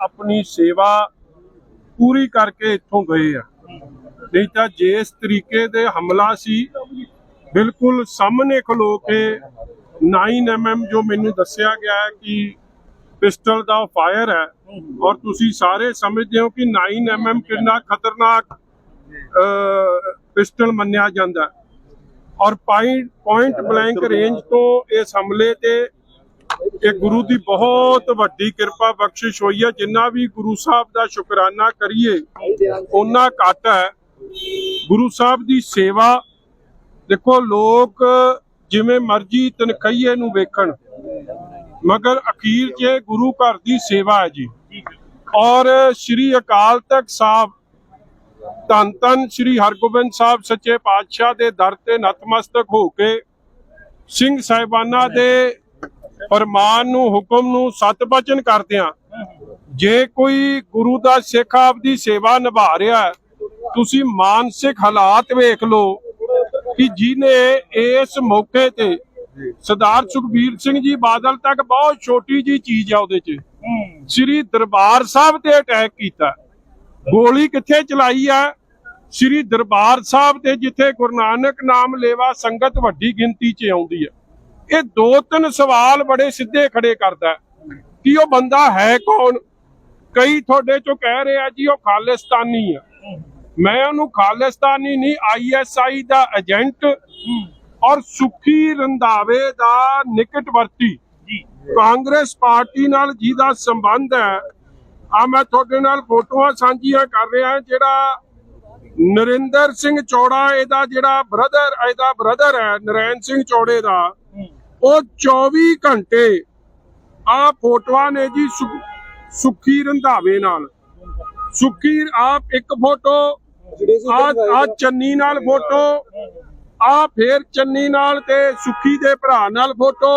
ਆਪਣੀ ਸੇਵਾ ਪੂਰੀ ਕਰਕੇ ਇੱਥੋਂ ਗਏ ਆ। ਨਹੀਂ ਤਾਂ ਜਿਸ ਤਰੀਕੇ ਦੇ ਹਮਲਾ ਸੀ, ਬਿਲਕੁਲ ਸਾਹਮਣੇ ਖਲੋ ਕੇ 9mm ਜੋ ਮੈਨੂੰ ਦੱਸਿਆ ਗਿਆ ਹੈ ਕਿ ਪਿਸਟਲ ਦਾ ਫਾਇਰ ਹੈ ਔਰ ਤੁਸੀਂ ਸਾਰੇ ਸਮਝਦੇ ਹੋ ਕਿ 9mm ਕਿੰਨਾ ਖਤਰਨਾਕ ਪਿਸਟਲ ਮੰਨਿਆ ਜਾਂਦਾ ਔਰ ਪੁਆਇੰਟ ਬਲੈਂਕ ਰੇਂਜ ਤੋਂ ਇਸ ਹਮਲੇ ਤੇ ਇਹ ਗੁਰੂ ਦੀ ਬਹੁਤ ਵੱਡੀ ਕਿਰਪਾ ਬਖਸ਼ਿਸ਼ ਹੋਈ ਹੈ। ਜਿੰਨਾ ਵੀ ਗੁਰੂ ਸਾਹਿਬ ਦਾ ਸ਼ੁਕਰਾਨਾ ਕਰੀਏ ਉਹਨਾਂ ਘੱਟ ਹੈ। ਗੁਰੂ ਸਾਹਿਬ ਦੀ ਸੇਵਾ, ਦੇਖੋ ਲੋਕ ਜਿਵੇਂ ਮਰਜ਼ੀ ਤਨਖਈਏ ਨੂੰ ਵੇਖਣ, ਮਗਰ ਅਖੀਰ 'ਚ ਗੁਰੂ ਘਰ ਦੀ ਸੇਵਾ ਹੈ ਜੀ। ਔਰ ਸ੍ਰੀ ਅਕਾਲ ਤਖਤ ਸਾਹਿਬ, ਧੰਨ ਧੰਨ ਸ੍ਰੀ ਹਰਗੋਬਿੰਦ ਸਾਹਿਬ ਸੱਚੇ ਪਾਤਸ਼ਾਹ ਦੇ ਦਰ ਤੇ ਨਤਮਸਤਕ ਹੋ ਕੇ ਸਿੰਘ ਸਾਹਿਬਾਨਾਂ ਦੇ ਫਰਮਾਨ ਨੂੰ ਹੁਕਮ ਨੂੰ ਸਤ ਬਚਨ ਕਰਦਿਆਂ ਜੇ ਕੋਈ ਗੁਰੂ ਦਾ ਸਿੱਖ ਆਪ ਦੀ ਸੇਵਾ ਨਿਭਾ ਰਿਹਾ ਤੁਸੀਂ ਮਾਨਸਿਕ ਹਾਲਾਤ ਵੇਖ ਲਓ ਕਿ ਜਿਹਨੇ ਇਸ ਮੌਕੇ ਤੇ ਸਰਦਾਰ ਸੁਖਬੀਰ ਸਿੰਘ ਜੀ ਬਾਦਲ ਤੱਕ ਬਹੁਤ ਛੋਟੀ ਜੀ ਚੀਜ਼ ਆ ਉਹਦੇ 'ਚ। ਸ੍ਰੀ ਦਰਬਾਰ ਸਾਹਿਬ ਤੇ ਅਟੈਕ ਕੀਤਾ। ਗੋਲੀ ਕਿੱਥੇ ਚਲਾਈ ਆ? ਸ੍ਰੀ ਦਰਬਾਰ ਸਾਹਿਬ ਤੇ ਜਿੱਥੇ ਗੁਰੂ ਨਾਨਕ ਨਾਮ ਲੇਵਾ ਸੰਗਤ ਵੱਡੀ ਗਿਣਤੀ 'ਚ ਆਉਂਦੀ ਹੈ ਇਹ ਦੋ ਤਿੰਨ ਸਵਾਲ ਬੜੇ ਸਿੱਧੇ ਖੜੇ ਕਰਦਾ ਕਿ ਉਹ ਬੰਦਾ ਹੈ ਕੌਣ? ਕਈ ਤੁਹਾਡੇ ਚੋਂ ਕਹਿ ਰਹੇ ਜੀ ਉਹ ਖਾਲਿਸਤਾਨੀ ਆ। ਮੈਂ ਉਹਨੂੰ ਖਾਲਿਸਤਾਨੀ ਨਹੀਂ ਆਈਐਸਆਈ ਦਾ ਏਜੰਟ ਔਰ ਸੁਖੀ ਰੰਧਾਵੇ ਦਾ ਨਿਕਟਵਰਤੀ। ਕਾਂਗਰਸ ਪਾਰਟੀ ਨਾਲ ਜਿਹਦਾ ਸੰਬੰਧ ਹੈ ਆ ਮੈਂ ਤੁਹਾਡੇ ਨਾਲ ਫੋਟੋਆਂ ਸਾਂਝੀਆਂ ਕਰ ਰਿਹਾ ਜਿਹੜਾ ਨਰਿੰਦਰ ਸਿੰਘ ਚੌੜਾ ਇਹਦਾ ਜਿਹੜਾ ਬ੍ਰਦਰ ਇਹਦਾ ਬ੍ਰਦਰ ਹੈ ਨਰੈਣ ਸਿੰਘ ਚੌੜੇ ਦਾ। ਉਹ 24 ਘੰਟੇ ਆ ਫੋਟੋਆਂ ਨੇ ਜੀ ਸੁੱਖੀ ਰੰਧਾਵੇ ਨਾਲ। ਸੁੱਖੀ ਆਪ ਇੱਕ ਫੋਟੋ, ਆ ਆ ਚੰਨੀ ਨਾਲ ਫੋਟੋ, ਆ ਫੇਰ ਚੰਨੀ ਨਾਲ ਤੇ ਸੁੱਖੀ ਦੇ ਭਰਾ ਨਾਲ ਫੋਟੋ,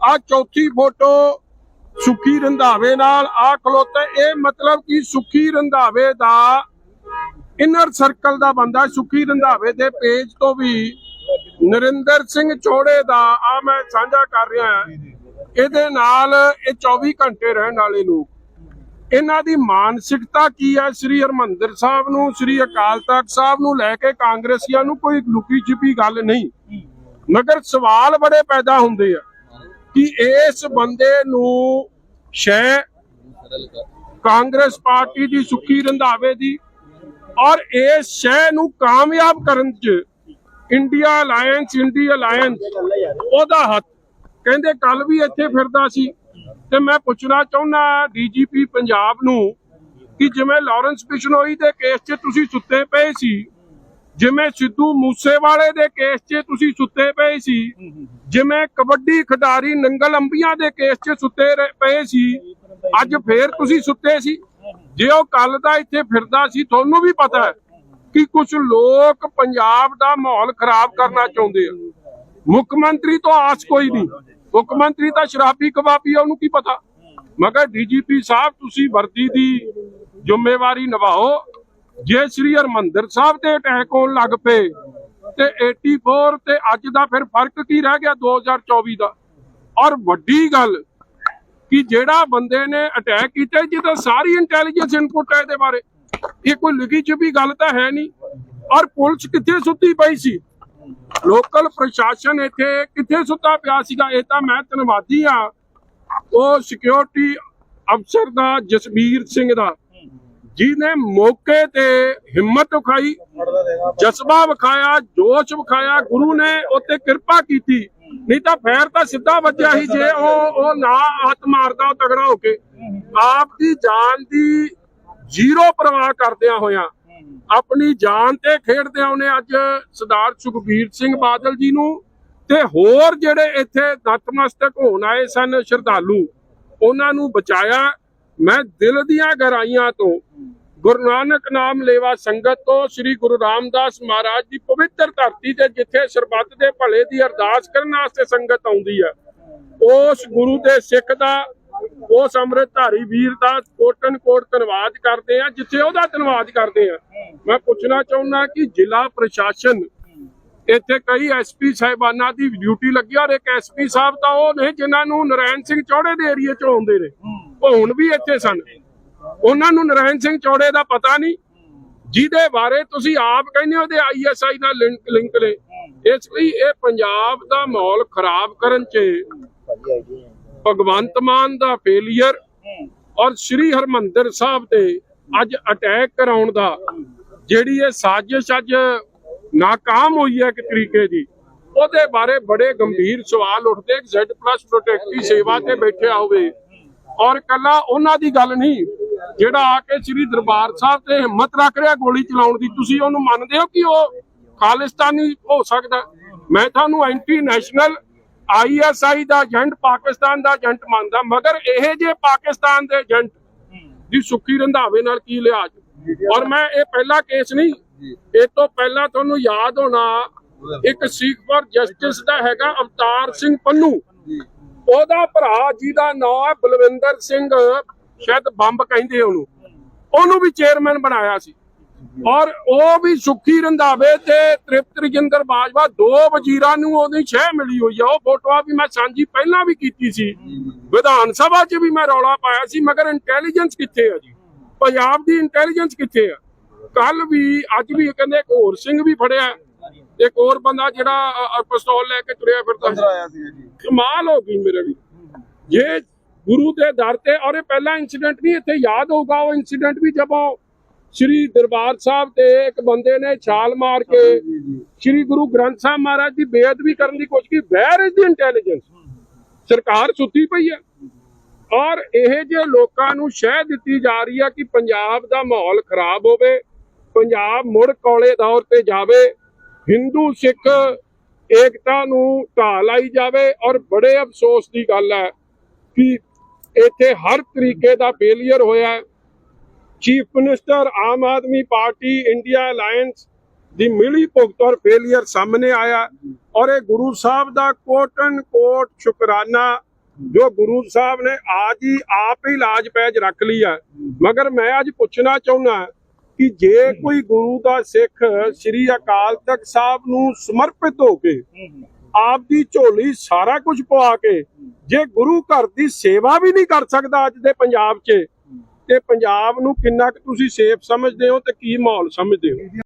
ਆ ਚੌਥੀ ਫੋਟੋ ਸੁੱਖੀ ਰੰਧਾਵੇ ਨਾਲ। ਆ ਖਲੋਤੇ, ਇਹ ਮਤਲਬ ਕਿ ਸੁੱਖੀ ਰੰਧਾਵੇ ਦਾ ਇਨਰ ਸਰਕਲ ਦਾ ਬੰਦਾ ਸੁੱਖੀ ਰੰਧਾਵੇ ਦੇ ਪੇਜ ਤੋਂ ਵੀ ਨਰਿੰਦਰ ਸਿੰਘ ਚੋੜੇ ਦਾ ਆ ਮੈਂ ਸਾਂਝਾ ਕਰ ਰਿਹਾ ਹਾਂ। ਇਹਦੇ ਨਾਲ ਇਹ 24 ਘੰਟੇ ਰਹਿਣ ਵਾਲੇ ਲੋਕ। ਇਹਨਾਂ ਦੀ ਮਾਨਸਿਕਤਾ ਕੀ ਹੈ ਸ੍ਰੀ ਹਰਮੰਦਰ ਸਾਹਿਬ ਨੂੰ ਸ੍ਰੀ ਅਕਾਲ ਤਖਤ ਸਾਹਿਬ ਨੂੰ ਲੈ ਕੇ ਕਾਂਗਰਸੀਆਂ ਨੂੰ ਕੋਈ ਲੁਕੀ ਛਿਪੀ ਗੱਲ ਨਹੀਂ। ਮਗਰ ਸਵਾਲ ਬੜੇ ਪੈਦਾ ਹੁੰਦੇ ਆ ਕਿ ਇਸ ਬੰਦੇ ਨੂੰ ਸ਼ੈ ਕਾਂਗਰਸ ਪਾਰਟੀ ਦੀ ਸੁੱਖੀ ਰੰਧਾਵੇ ਦੀ ਔਰ ਇਸ ਸ਼ੈ ਨੂੰ ਕਾਮਯਾਬ ਕਰਨ ਚ ਇੰਡੀਆ ਅਲਾਈਅੰਸ ਇੰਡੀਆ ਅਲਾਈਅੰਸ ਉਹਦਾ ਹੱਥ। ਕਹਿੰਦੇ ਕੱਲ ਵੀ ਇੱਥੇ ਫਿਰਦਾ ਸੀ। ਤੇ ਮੈਂ ਪੁੱਛਣਾ ਚਾਹੁੰਦਾ ਡੀਜੀਪੀ ਪੰਜਾਬ ਨੂੰ ਕਿ ਜਿਵੇਂ ਲਾਰੈਂਸ ਬਿਸ਼ਨੋਈ ਦੇ ਕੇਸ 'ਚ ਤੁਸੀਂ ਸੁੱਤੇ ਪਏ ਸੀ, ਜਿਵੇਂ ਸਿੱਧੂ ਮੂਸੇਵਾਲੇ ਦੇ ਕੇਸ 'ਚ ਤੁਸੀਂ ਸੁੱਤੇ ਪਏ ਸੀ, ਜਿਵੇਂ ਕਬੱਡੀ ਖਿਡਾਰੀ ਨੰਗਲ ਅੰਬੀਆਂ ਦੇ ਕੇਸ 'ਚ ਸੁੱਤੇ ਪਏ ਸੀ, ਅੱਜ ਫੇਰ ਤੁਸੀਂ ਸੁੱਤੇ ਸੀ? ਜੇ ਉਹ ਕੱਲ ਦਾ ਇੱਥੇ ਫਿਰਦਾ ਸੀ, ਤੁਹਾਨੂੰ ਵੀ ਪਤਾ ਹੈ ਕਿ ਕੁਝ ਲੋਕ ਪੰਜਾਬ ਦਾ ਮਾਹੌਲ ਖਰਾਬ ਕਰਨਾ ਚਾਹੁੰਦੇ ਆ। ਮੁੱਖ ਮੰਤਰੀ ਤੋਂ ਆਸ ਕੋਈ ਨਹੀਂ। ਮੁੱਖ ਮੰਤਰੀ ਤਾਂ ਸ਼ਰਾਬੀ ਕਬਾਬੀ ਆ, ਉਹਨੂੰ ਕੀ ਪਤਾ? ਮਗਰ ਡੀਜੀਪੀ ਸਾਹਿਬ, ਤੁਸੀਂ ਵਰਦੀ ਦੀ ਜ਼ਿੰਮੇਵਾਰੀ ਨਿਭਾਓ। ਜੇ ਸ੍ਰੀ ਹਰਮੰਦਰ ਸਾਹਿਬ ਤੇ ਅਟੈਕ ਹੋਣ ਲੱਗ ਪਏ, ਤੇ 84 ਤੇ ਅੱਜ ਦਾ ਫਿਰ ਫ਼ਰਕ ਕੀ ਰਹਿ ਗਿਆ 2024 ਦਾ? ਔਰ ਵੱਡੀ ਗੱਲ ਕਿ ਜਿਹੜਾ ਬੰਦੇ ਨੇ ਅਟੈਕ ਕੀਤਾ, ਜਿਹਦਾ ਸਾਰੀ ਇੰਟੈਲੀਜੈਂਸ ਇਨਪੁਟ ਹੈ ਇਹਦੇ ਬਾਰੇ। ਇਹ ਕੋਈ ਲਿਖੀ ਛੁਪੀ ਗੱਲ ਤਾਂ ਹੈ ਨਹੀਂ। ਔਰ ਪੁਲਿਸ ਕਿੱਥੇ ਸੁੱਤੀ ਪਈ ਸੀ? ਲੋਕਲ ਪ੍ਰਸ਼ਾਸਨ ਇੱਥੇ ਕਿੱਥੇ ਸੁੱਤਾ ਪਿਆ ਸੀਗਾ? ਇਹ ਤਾਂ ਮੈਂ ਧੰਨਵਾਦੀ ਆ ਉਹ ਸਿਕਿਉਰਿਟੀ ਅਫਸਰ ਦਾ, ਜਸਬੀਰ ਸਿੰਘ ਦਾ, ਜਿਹਨੇ ਮੌਕੇ ਤੇ ਹਿੰਮਤ ਵਿਖਾਈ, ਜਜ਼ਬਾ ਵਿਖਾਇਆ, ਜੋਸ਼ ਵਿਖਾਇਆ। ਗੁਰੂ ਨੇ ਉੱਤੇ ਕਿਰਪਾ ਕੀਤੀ। ਨਹੀਂ ਤਾਂ ਫੇਰ ਤਾਂ ਸਿੱਧਾ ਵੱਜਿਆ ਸੀ ਜੇ ਉਹ ਉਹ ਨਾ ਹੱਥ ਮਾਰਦਾ ਤਗੜਾ ਹੋ ਕੇ। ਆਪ ਦੀ ਜਾਨ ਦੀ ਜ਼ੀਰੋ ਪਰਵਾਹ ਕਰਦਿਆਂ ਹੋਇਆਂ ਆਪਣੀ ਜਾਨ ਤੇ ਖੇਡਦਿਆਂ ਉਹਨੇ ਅੱਜ ਸਰਦਾਰ ਸੁਖਬੀਰ ਸਿੰਘ ਬਾਦਲ ਜੀ ਨੂੰ ਤੇ ਹੋਰ ਜਿਹੜੇ ਇੱਥੇ ਨਤਮਸਤਕ ਹੋਣ ਆਏ ਸਨ ਸ਼ਰਧਾਲੂ ਉਹਨਾਂ ਨੂੰ ਬਚਾਇਆ। ਮੈਂ ਦਿਲ ਦੀਆਂ ਗਹਿਰਾਈਆਂ ਤੋਂ ਗੁਰੂ ਨਾਨਕ ਨਾਮ ਲੇਵਾ ਸੰਗਤ ਤੋਂ ਸ੍ਰੀ ਗੁਰੂ ਰਾਮਦਾਸ ਮਹਾਰਾਜ ਦੀ ਪਵਿੱਤਰ ਧਰਤੀ ਤੇ ਜਿੱਥੇ ਸਰਬੱਤ ਦੇ ਭਲੇ ਦੀ ਅਰਦਾਸ ਕਰਨ ਵਾਸਤੇ ਸੰਗਤ ਆਉਂਦੀ ਹੈ। ਉਸ ਗੁਰੂ ਦੇ ਸਿੱਖ ਦਾ ਉਸ ਅੰਮ੍ਰਿਤਧਾਰੀ ਵੀਰ ਦਾ ਕੋਟਨ ਕੋਟ ਧੰਨਵਾਦ ਕਰਦੇ ਆ, ਜਿੱਥੇ ਉਹਦਾ ਧੰਨਵਾਦ ਕਰਦੇ ਆ। ਮੈਂ ਪੁੱਛਣਾ ਚਾਹੁੰਦਾ ਕਿ ਜ਼ਿਲ੍ਹਾ ਪ੍ਰਸ਼ਾਸਨ, ਇੱਥੇ ਕਈ ਐਸਪੀ ਸਾਹਿਬਾਨਾਂ ਦੀ ਡਿਊਟੀ ਲੱਗੀ ਔਰ ਇੱਕ ਐਸਪੀ ਸਾਹਿਬ ਤਾਂ ਉਹ ਨੇ ਜਿਨ੍ਹਾਂ ਨੂੰ ਨਰੈਣ ਸਿੰਘ ਚੌੜੇ ਦੇ ਏਰੀਏ ਚੋਂ ਆਉਂਦੇ ਨੇ। ਉਹ ਹੁਣ ਵੀ ਇੱਥੇ ਸਨ। ਉਹਨਾਂ ਨੂੰ ਨਰੈਣ ਸਿੰਘ ਚੌੜੇ ਦਾ ਪਤਾ ਨਹੀਂ। ਜਿਹਦੇ ਬਾਰੇ ਤੁਸੀਂ ਆਪ ਕਹਿੰਦੇ ਹੋ, ਉਹਦੇ ਆਈਐਸਆਈ ਨਾਲ ਲਿੰਕ ਲਿੰਕ ਨੇ। ਇਸ ਲਈ ਇਹ ਪੰਜਾਬ ਦਾ ਮਾਹੌਲ ਖਰਾਬ ਕਰਨ 'ਚ ਭਗਵੰਤ ਮਾਨ ਦਾ ਫੇਲਿਅਰ ਔਰ ਸ੍ਰੀ ਹਰਮੰਦਰ ਸਾਹਿਬ ਤੇ ਅੱਜ ਅਟੈਕ ਕਰਾਉਣ ਦਾ, ਜਿਹੜੀ ਇਹ ਸਾਜ਼ਿਸ਼ ਅੱਜ ਨਾਕਾਮ ਹੋਈ ਹੈ ਇੱਕ ਤਰੀਕੇ ਦੀ, ਉਹਦੇ ਬਾਰੇ ਬੜੇ ਗੰਭੀਰ ਸਵਾਲ ਉੱਠਦੇ ਕਿ Z+ ਪ੍ਰੋਟੈਕਟੀ ਸੇਵਾ ਤੇ ਬੈਠਿਆ ਹੋਵੇ। ਔਰ ਕੱਲਾ ਉਹਨਾਂ ਦੀ ਗੱਲ ਨਹੀਂ, ਜਿਹੜਾ ਆ ਕੇ ਸ੍ਰੀ ਦਰਬਾਰ ਸਾਹਿਬ ਤੇ ਹਿੰਮਤ ਰੱਖ ਰਿਹਾ ਗੋਲੀ ਚਲਾਉਣ ਦੀ, ਤੁਸੀਂ ਉਹਨੂੰ ਮੰਨਦੇ ਹੋ ਕਿ ਉਹ ਖਾਲਿਸਤਾਨੀ ਹੋ ਸਕਦਾ? ਮੈਂ ਤੁਹਾਨੂੰ ਐਂਟੀ ਨੈਸ਼ਨਲ ਆਈਐਸਆਈ ਦਾ ਏਜੰਟ ਪਾਕਿਸਤਾਨ ਦਾ ਏਜੰਟ ਮੰਨਦਾ ਮਗਰ ਇਹ ਜੇ ਪਾਕਿਸਤਾਨ ਦੇ ਏਜੰਟ ਦੀ ਸੁੱਖੀ ਰੰਧਾਵੇ ਨਾਲ ਕੀ ਲਿਹਾਜ਼ ਔਰ ਮੈਂ ਇਹ ਪਹਿਲਾ ਕੇਸ ਨਹੀਂ ਇਹ ਤੋਂ ਪਹਿਲਾਂ ਤੁਹਾਨੂੰ ਯਾਦ ਹੋਣਾ ਇੱਕ ਸਿੱਖ ਫॉर ਜਸਟਿਸ ਦਾ ਹੈਗਾ ਅਵਤਾਰ ਸਿੰਘ ਪੰਨੂ। ਉਹਦਾ ਭਰਾ ਜਿਹਦਾ ਨਾਮ ਹੈ ਬਲਵਿੰਦਰ ਸਿੰਘ ਸ਼ਾਇਦ ਬੰਬ ਕਹਿੰਦੇ ਉਹਨੂੰ। ਉਹਨੂੰ ਵੀ ਚੇਅਰਮੈਨ ਬਣਾਇਆ ਸੀ। ਔਰ ਉਹ ਵੀ ਸੁੱਖੀ ਰੰਧਾਵੇ ਤੇ ਤ੍ਰਿਪਤ ਰਜਿੰਦਰ ਬਾਜਵਾ ਦੋ ਵਜ਼ੀਰਾਂ ਨੂੰ ਉਹਦੀ ਛਹਿ ਮਿਲੀ ਹੋਈ ਆ। ਉਹ ਫੋਟੋਆਂ ਵੀ ਮੈਂ ਸਾਂਝੀ ਪਹਿਲਾਂ ਵੀ ਕੀਤੀ ਸੀ। ਵਿਧਾਨ ਸਭਾ 'ਚ ਵੀ ਮੈਂ ਰੌਲਾ ਪਾਇਆ ਸੀ ਮਗਰ ਇੰਟੈਲੀਜੈਂਸ ਕਿੱਥੇ ਆ ਜੀ? ਪੰਜਾਬ ਦੀ ਇੰਟੈਲੀਜੈਂਸ ਕਿੱਥੇ ਆ? ਕੱਲ ਵੀ ਅੱਜ ਵੀ ਕਹਿੰਦੇ ਇੱਕ ਹੋਰ ਸਿੰਘ ਵੀ ਫੜਿਆ। ਇੱਕ ਹੋਰ ਬੰਦਾ ਜਿਹੜਾ ਪਿਸਤੌਲ ਲੈ ਕੇ ਤੁਰਿਆ ਫਿਰਦਾ ਆਇਆ ਸੀ ਜੀ। ਕਮਾਲ ਹੋ ਗਈ ਮੇਰੇ ਵੀ ਇਹ ਗੁਰੂ ਦੇ ਦਰ ਤੇ ਔਰ ਇਹ ਪਹਿਲਾ ਇਨਸੀਡੈਂਟ ਨਹੀਂ ਇੱਥੇ ਯਾਦ ਹੋਊਗਾ ਉਹ ਇਨਸੀਡੈਂਟ ਵੀ ਜਦੋਂ ਸ੍ਰੀ ਦਰਬਾਰ ਸਾਹਿਬ ਤੇ ਇੱਕ ਬੰਦੇ ਨੇ ਛਾਲ ਮਾਰ ਕੇ ਸ੍ਰੀ ਗੁਰੂ ਗ੍ਰੰਥ ਸਾਹਿਬ ਮਹਾਰਾਜ ਦੀ ਬੇਅਦਬੀ ਕਰਨ ਦੀ ਕੋਸ਼ਿਸ਼ ਕੀਤੀ। ਵੈਰ ਇਜ਼ ਦੀ ਇੰਟੈਲੀਜੈਂਸ ਸਰਕਾਰ ਸੁੱਤੀ ਪਈ ਹੈ। ਔਰ ਇਹ ਜੇ ਲੋਕਾਂ ਨੂੰ ਸ਼ਹਿ ਦਿੱਤੀ ਜਾ ਰਹੀ ਹੈ ਕਿ ਪੰਜਾਬ ਦਾ ਮਾਹੌਲ ਖਰਾਬ ਹੋਵੇ ਪੰਜਾਬ ਮੁੜ ਕੌਲੇ ਦੌਰ ਤੇ ਜਾਵੇ ਹਿੰਦੂ ਸਿੱਖ ਏਕਤਾ ਨੂੰ ਢਾਹ ਲਾਈ ਜਾਵੇ ਔਰ ਬੜੇ ਅਫਸੋਸ ਦੀ ਗੱਲ ਹੈ ਕਿ ਇੱਥੇ ਹਰ ਤਰੀਕੇ ਦਾ ਫੇਲਿਅਰ ਹੋਇਆ ਹੈ। Chief minister Aam Aadmi Party India Alliance ਦੀ ਮਿਲੀ ਭੁਗਤ ਔਰ ਫੇਲਿਅਰ ਸਾਹਮਣੇ ਆਇਆ। ਔਰ ਇਹ ਗੁਰੂ ਸਾਹਿਬ ਦਾ ਕੋਟਨ ਕੋਟ ਸ਼ੁਕਰਾਨਾ, ਜੋ ਗੁਰੂ ਸਾਹਿਬ ਨੇ ਆਜ ਹੀ ਆਪ ਹੀ ਲਾਜ ਪੈਜ ਰੱਖ ਲਈ ਹੈ ਮਗਰ ਮੈਂ ਅੱਜ ਪੁੱਛਣਾ ਚਾਹੁੰਦਾ ਕਿ ਜੇ ਕੋਈ ਗੁਰੂ ਦਾ ਸਿੱਖ ਸ੍ਰੀ ਅਕਾਲ ਤਖਤ ਸਾਹਿਬ ਨੂੰ ਸਮਰਪਿਤ ਹੋ ਕੇ ਆਪ ਦੀ ਝੋਲੀ ਸਾਰਾ ਕੁਝ ਪਵਾ ਕੇ, ਜੇ ਗੁਰੂ ਘਰ ਦੀ ਸੇਵਾ ਵੀ ਨਹੀਂ ਕਰ ਸਕਦਾ ਅੱਜ ਦੇ ਪੰਜਾਬ 'ਚ ਤੇ ਪੰਜਾਬ ਨੂੰ ਕਿੰਨਾ ਕੁ ਤੁਸੀਂ ਸੇਫ ਸਮਝਦੇ ਹੋ ਤੇ ਕੀ ਮਾਹੌਲ ਸਮਝਦੇ ਹੋ?